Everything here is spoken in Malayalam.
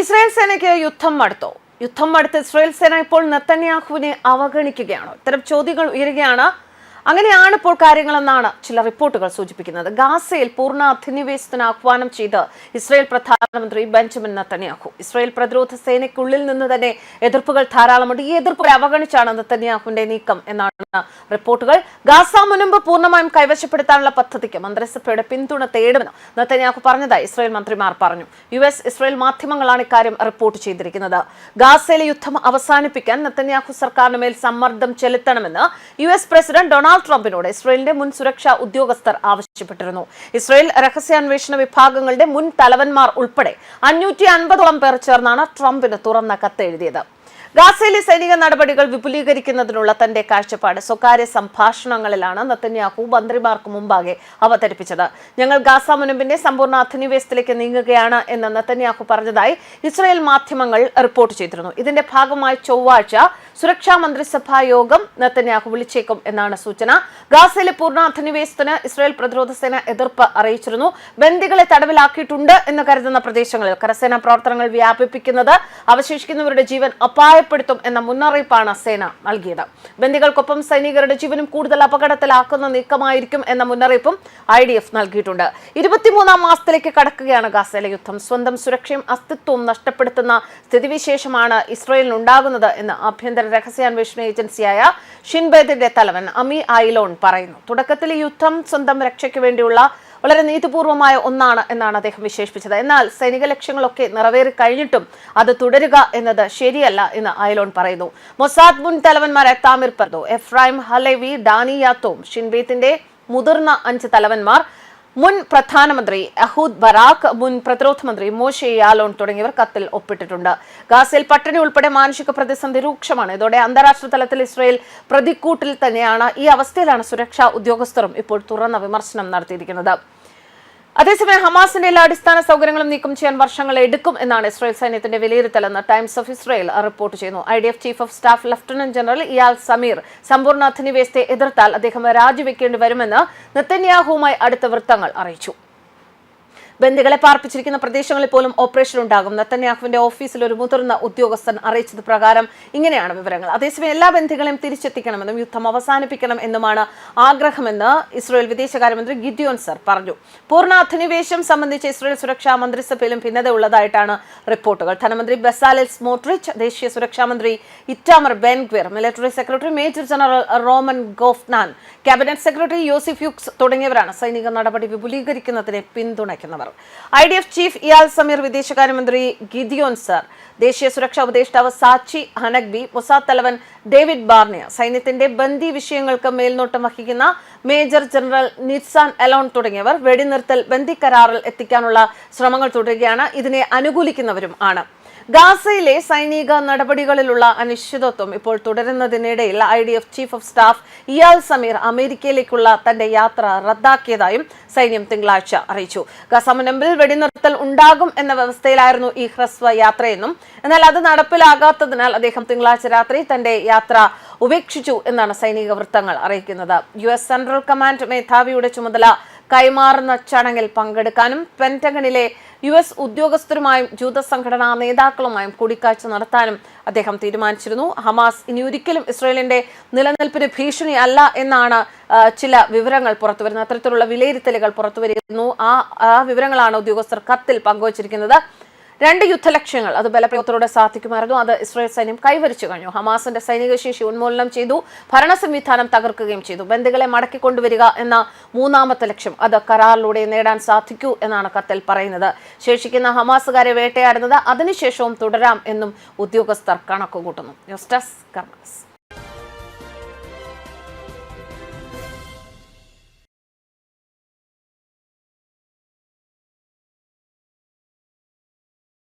ഇസ്രായേൽ സേനയ്ക്ക് യുദ്ധം മടുത്തോ. യുദ്ധം മടുത്ത് ഇസ്രായേൽ സേന ഇപ്പോൾ നെത്തന്യാഹുവിനെ അവഗണിക്കുകയാണോ. ഇത്തരം ചോദ്യങ്ങൾ ഉയരുകയാണ് അങ്ങനെയാണ് ഇപ്പോൾ കാര്യങ്ങളെന്നാണ് ചില റിപ്പോർട്ടുകൾ സൂചിപ്പിക്കുന്നത്. ഗാസയിൽ പൂർണ അധിനിവേശത്തിന് ആഹ്വാനം ചെയ്ത് ഇസ്രായേൽ പ്രധാനമന്ത്രി ബെഞ്ചമിൻ നത്തന്യാഹു ഇസ്രായേൽ പ്രതിരോധ സേനയ്ക്കുള്ളിൽ നിന്ന് തന്നെ എതിർപ്പുകൾ ധാരാളമുണ്ട്. ഈ എതിർപ്പുകൾ അവഗണിച്ചാണ് നത്തന്യാഹുവിന്റെ നീക്കം എന്നാണ് റിപ്പോർട്ടുകൾ. ഗാസ മുൻപ് പൂർണമായും കൈവശപ്പെടുത്താനുള്ള പദ്ധതിക്ക് മന്ത്രിസഭയുടെ പിന്തുണ തേടുമെന്ന് നത്തന്യാഹു പറഞ്ഞതായി ഇസ്രായേൽ മന്ത്രിമാർ പറഞ്ഞു. യു എസ് ഇസ്രായേൽ മാധ്യമങ്ങളാണ് ഇക്കാര്യം റിപ്പോർട്ട് ചെയ്തിരിക്കുന്നത്. ഗാസയിലെ യുദ്ധം അവസാനിപ്പിക്കാൻ നത്തന്യാഹു സർക്കാരിന് മേൽ സമ്മർദ്ദം ചെലുത്തണമെന്ന് യു എസ് പ്രസിഡന്റ് ഡൊണാൾഡ് ട്രംപിനോട് ഇസ്രയേലിന്റെ മുൻ സുരക്ഷാ ഉദ്യോഗസ്ഥർ ആവശ്യപ്പെട്ടിരുന്നു. ഇസ്രയേൽ രഹസ്യാന്വേഷണ വിഭാഗങ്ങളുടെ മുൻ തലവന്മാർ ഉൾപ്പെടെ അഞ്ഞൂറ്റി അൻപതോളം പേർ ചേർന്നാണ് ട്രംപിന് തുറന്ന കത്ത് എഴുതിയത് ഗാസയിലെ സൈനിക നടപടികൾ വിപുലീകരിക്കുന്നതിനുള്ള തന്റെ കാഴ്ചപ്പാട് സ്വകാര്യ സംഭാഷണങ്ങളിലാണ് നത്തന്യാഹു മന്ത്രിമാർക്ക് മുമ്പാകെ അവതരിപ്പിച്ചത്. ഞങ്ങൾ ഗാസ മുനമ്പിന്റെ സമ്പൂർണ അധിനിവേശത്തിലേക്ക് നീങ്ങുകയാണ് എന്ന് നത്തന്യാഹു പറഞ്ഞതായി ഇസ്രായേൽ മാധ്യമങ്ങൾ റിപ്പോർട്ട് ചെയ്തിരുന്നു. ഇതിന്റെ ഭാഗമായി ചൊവ്വാഴ്ച സുരക്ഷാ മന്ത്രിസഭാ യോഗം നത്തന്യാഹു വിളിച്ചേക്കും എന്നാണ് സൂചന. ഗാസയിലെ പൂർണ അധിനിവേശത്തിന് ഇസ്രായേൽ പ്രതിരോധ സേന എതിർപ്പ് അറിയിച്ചിരുന്നു. ബന്ദികളെ തടവിലാക്കിയിട്ടുണ്ട് എന്ന് കരുതുന്ന പ്രദേശങ്ങളിൽ കരസേനാ പ്രവർത്തനങ്ങൾ വ്യാപിപ്പിക്കുന്നത് അവശേഷിക്കുന്നവരുടെ ജീവൻ അപായപ്പെടുത്തും എന്ന മുന്നറിയിപ്പാണ് സേന നൽകിയത്. ബന്ദികൾക്കൊപ്പം സൈനികരുടെ ജീവനും കൂടുതൽ അപകടത്തിലാക്കുന്ന നീക്കമായിരിക്കും എന്ന മുന്നറിയിപ്പും ഐ ഡി എഫ് നൽകിയിട്ടുണ്ട്. ഇരുപത്തിമൂന്നാം മാസത്തിലേക്ക് കടക്കുകയാണ് ഗാസയിലെ യുദ്ധം. സ്വന്തം സുരക്ഷയും അസ്തിത്വവും നഷ്ടപ്പെടുത്തുന്ന സ്ഥിതിവിശേഷമാണ് ഇസ്രയേലിന് ഉണ്ടാകുന്നത് എന്ന് ആഭ്യന്തര രഹസ്യാന്വേഷണ ഏജൻസിയായ ഷിൻബേദിന്റെ തലവൻ അമി ഐലോൺ പറയുന്നു. തുടക്കത്തിൽ യുദ്ധം സ്വന്തം രക്ഷയ്ക്ക് വേണ്ടിയുള്ള വളരെ നീതിപൂർവമായ ഒന്നാണ് എന്നാണ് അദ്ദേഹം വിശേഷിപ്പിച്ചത്. എന്നാൽ സൈനിക ലക്ഷ്യങ്ങളൊക്കെ നിറവേറി കഴിഞ്ഞിട്ടും അത് തുടരുക എന്നത് ശരിയല്ല എന്ന് അയലോൺ പറയുന്നു. മൊസാദ് മുൻ തലവന്മാരായ Tamir Pardo Efraim Halevy Danny Yatom ഷിൻബേത്തിന്റെ മുതിർന്ന അഞ്ച് തലവന്മാർ മുൻ പ്രധാനമന്ത്രി അഹൂദ് ബറാഖ് മുൻ പ്രതിരോധ മന്ത്രി മോഷെ യാലോൺ തുടങ്ങിയവർ കത്തിൽ ഒപ്പിട്ടിട്ടുണ്ട്. ഗാസയിൽ പട്ടിണി ഉൾപ്പെടെ മാനുഷിക പ്രതിസന്ധി രൂക്ഷമാണ്. ഇതോടെ അന്താരാഷ്ട്ര തലത്തിൽ ഇസ്രയേൽ പ്രതിക്കൂട്ടിൽ തന്നെയാണ് ഈ അവസ്ഥയിലാണ് സുരക്ഷാ ഉദ്യോഗസ്ഥരും ഇപ്പോൾ തുറന്ന വിമർശനം നടത്തിയിരിക്കുന്നത്. അതേസമയം ഹമാസിന്റെ എല്ലാ അടിസ്ഥാന സൗകര്യങ്ങളും നീക്കം ചെയ്യാൻ വർഷങ്ങൾ എടുക്കും എന്നാണ് ഇസ്രായേൽ സൈന്യത്തിന്റെ വിലയിരുത്തലെന്ന് ടൈംസ് ഓഫ് ഇസ്രായേൽ റിപ്പോർട്ട് ചെയ്യുന്നു. I D F chief of staff lieutenant general Eyal Zamir സമ്പൂർണ അധിനിവേശത്തെ എതിർത്താൽ അദ്ദേഹം രാജിവെക്കേണ്ടി വരുമെന്ന് നെത്തന്യാഹുവുമായി അടുത്ത വൃത്തങ്ങൾ അറിയിച്ചു. ബന്ദികളെ പാർപ്പിച്ചിരിക്കുന്ന പ്രദേശങ്ങളിൽ പോലും ഓപ്പറേഷൻ ഉണ്ടാകും. നത്തന്യാഹുവിന്റെ ഓഫീസിൽ ഒരു മുതിർന്ന ഉദ്യോഗസ്ഥൻ അറിയിച്ചത് പ്രകാരം ഇങ്ങനെയാണ് വിവരങ്ങൾ. അതേസമയം എല്ലാ ബന്ധുക്കളെയും തിരിച്ചെത്തിക്കണമെന്നും യുദ്ധം അവസാനിപ്പിക്കണം എന്നുമാണ് ആഗ്രഹമെന്ന് ഇസ്രായേൽ വിദേശകാര്യമന്ത്രി ഗിദ്യോൻ സർ പറഞ്ഞു. പൂർണ അധിനിവേശം സംബന്ധിച്ച് ഇസ്രായേൽ സുരക്ഷാ മന്ത്രിസഭയിലും ഭിന്നത ഉള്ളതായിട്ടാണ് റിപ്പോർട്ടുകൾ. ധനമന്ത്രി ബസാലിൽ സ്മോട്രിച്ച് ദേശീയ സുരക്ഷാ മന്ത്രി Itamar Ben Gvir military secretary major general Roman Gofman cabinet secretary Yosef Fuchs തുടങ്ങിയവരാണ് സൈനിക നടപടി വിപുലീകരിക്കുന്നതിനെ പിന്തുണയ്ക്കുന്നവർ. I D F chief Eyal Zamir വിദേശകാര്യമന്ത്രി ഗിദിയോൻ സർ. ദേശീയ സുരക്ഷാ ഉപദേഷ്ടാവ് സാച്ചി ഹനഗ്ബി മൊസാദ് തലവൻ ഡേവിഡ് ബാർണിയ സൈന്യത്തിന്റെ ബന്ദി വിഷയങ്ങൾക്ക് മേൽനോട്ടം വഹിക്കുന്ന മേജർ ജനറൽ നിറ്റ്സാൻ എലോൺ തുടങ്ങിയവർ വെടിനിർത്തൽ ബന്ദി കരാറിൽ എത്തിക്കാനുള്ള ശ്രമങ്ങൾ തുടരുകയാണ്. ഇതിനെ അനുകൂലിക്കുന്നവരും ആണ്. ഗാസയിലെ സൈനിക നടപടികളിലുള്ള അനിശ്ചിതത്വം ഇപ്പോൾ തുടരുന്നതിനിടയിൽ I D F chief of staff Eyal Zamir അമേരിക്കയിലേക്കുള്ള തന്റെ യാത്ര റദ്ദാക്കിയതായും സൈന്യം തിങ്കളാഴ്ച അറിയിച്ചു. ഗസ മുനമ്പിൽ വെടിനിർത്തൽ ഉണ്ടാകും എന്ന വ്യവസ്ഥയിലായിരുന്നു ഈ ഹ്രസ്വ യാത്രയെന്നും എന്നാൽ അത് നടപ്പിലാകാത്തതിനാൽ അദ്ദേഹം തിങ്കളാഴ്ച രാത്രി തന്റെ യാത്ര ഉപേക്ഷിച്ചു എന്നാണ് സൈനിക വൃത്തങ്ങൾ അറിയിക്കുന്നത്. യു എസ് സെൻട്രൽ കമാൻഡ് മേധാവിയുടെ ചുമതല കൈമാറുന്ന ചടങ്ങിൽ പങ്കെടുക്കാനും പെന്റഗണിലെ യു എസ് ഉദ്യോഗസ്ഥരുമായും ജൂത സംഘടനാ നേതാക്കളുമായും കൂടിക്കാഴ്ച നടത്താനും അദ്ദേഹം തീരുമാനിച്ചിരുന്നു. ഹമാസ് ഇനി ഒരിക്കലും ഇസ്രയേലിന്റെ നിലനിൽപ്പിന് ഭീഷണി അല്ല എന്നാണ് ചില വിവരങ്ങൾ പുറത്തുവരുന്നത്. അത്തരത്തിലുള്ള വിലയിരുത്തലുകൾ പുറത്തുവരുന്നു. ആ ആ വിവരങ്ങളാണ് ഉദ്യോഗസ്ഥർ കത്തിൽ പങ്കുവച്ചിരിക്കുന്നത്. രണ്ട് യുദ്ധലക്ഷ്യങ്ങൾ അത് ബലപ്രയോഗത്തിലൂടെ സാധിക്കുമായിരുന്നു. അത് ഇസ്രായേൽ സൈന്യം കൈവരിച്ചു കഴിഞ്ഞു. ഹമാസിന്റെ സൈനിക ശേഷി ഉന്മൂലനം ചെയ്തു. ഭരണ സംവിധാനം തകർക്കുകയും ചെയ്തു. ബന്ധുക്കളെ മടക്കിക്കൊണ്ടുവരിക എന്ന മൂന്നാമത്തെ ലക്ഷ്യം അത് കരാറിലൂടെ നേടാൻ സാധിക്കൂ എന്നാണ് കത്തിൽ പറയുന്നത്. ശേഷിക്കുന്ന ഹമാസുകാരെ വേട്ടയാടുന്നത് അതിനുശേഷവും തുടരാം എന്നും ഉദ്യോഗസ്ഥർ കണക്കുകൂട്ടുന്നു. News desk കർമ്മസ്